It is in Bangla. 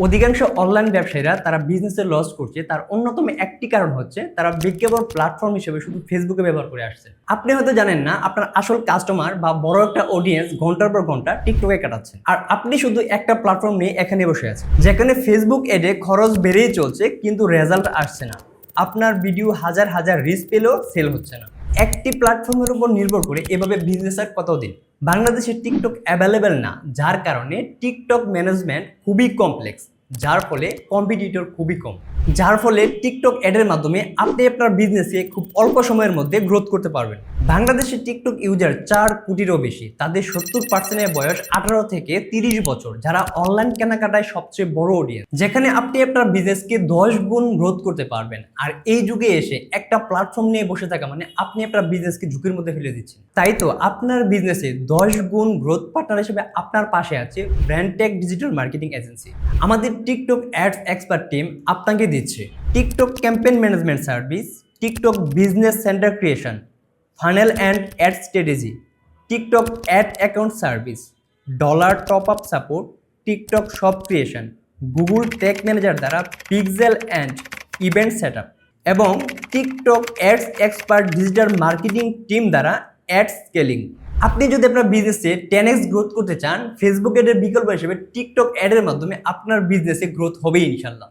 অধিকাংশ অনলাইন ব্যবসায়ীরা তারা বিজনেসে লস করছে। তার অন্যতম একটি কারণ হচ্ছে তারা বিজ্ঞাপন প্ল্যাটফর্ম হিসেবে শুধু ফেসবুকে ব্যবহার করে আসছে। আপনি হয়তো জানেন না, আপনার আসল কাস্টমার বা বড় একটা অডিয়েন্স ঘণ্টার পর ঘণ্টা টিকটকে কাটাচ্ছে। আর আপনি শুধু একটা প্ল্যাটফর্ম নিয়ে এখানে বসে আছেন। যেখানে ফেসবুক এডে খরচ বেড়েই চলছে, কিন্তু রেজাল্ট আসছে না। আপনার ভিডিও হাজার হাজার রিচ পেলেও সেল হচ্ছে না। একটি প্ল্যাটফর্মের উপর নির্ভর করে এভাবে বিজনেস আর কতদিন? বাংলাদেশে টিকটক অ্যাভেলেবেল না, যার কারণে টিকটক ম্যানেজমেন্ট খুবই কমপ্লেক্স যার ফলে কম্পিটিটর খুবই কম। যার ফলে টিকটক অ্যাডের মাধ্যমে আপনি আপনার বিজনেসে খুব অল্প সময়ের মধ্যে গ্রোথ করতে পারবেন। বাংলাদেশে টিকটক ইউজার চার কোটিরও বেশি, তাদের সত্তর পার্সেন্টের বয়স আঠারো থেকে তিরিশ বছর, যারা অনলাইন কেনাকাটায় সবচেয়ে বড় অডিয়েন্স যেখানে আপনি আপনার বিজনেসকে দশ গুণ গ্রোথ করতে পারবেন। আর এই যুগে এসে একটা প্ল্যাটফর্ম নিয়ে বসে থাকা মানে আপনি আপনার বিজনেসকে ঝুঁকির মধ্যে ফেলে দিচ্ছেন। তাই তো আপনার বিজনেসে দশ গুণ গ্রোথ পার্টনার হিসেবে আপনার পাশে আছে brand brandtech digital marketing agency আমাদের টিকটক অ্যাডস এক্সপার্ট টিম আপনাকে দিচ্ছে। TikTok campaign management service, TikTok business centre creation, funnel and ad strategy, TikTok ad account service, dollar top up support, TikTok shop creation, Google tech manager দ্বারা পিক্সেল অ্যান্ড ইভেন্ট সেট এবং TikTok ads expert digital marketing team দ্বারা অ্যাড স্কেলিং। আপনি যদি আপনার বিজনেসে টেন এক্স গ্রোথ করতে চান, ফেসবুক অ্যাডের বিকল্প হিসেবে টিকটক অ্যাডের মাধ্যমে আপনার বিজনেসে গ্রোথ হবেই ইনশাল্লাহ।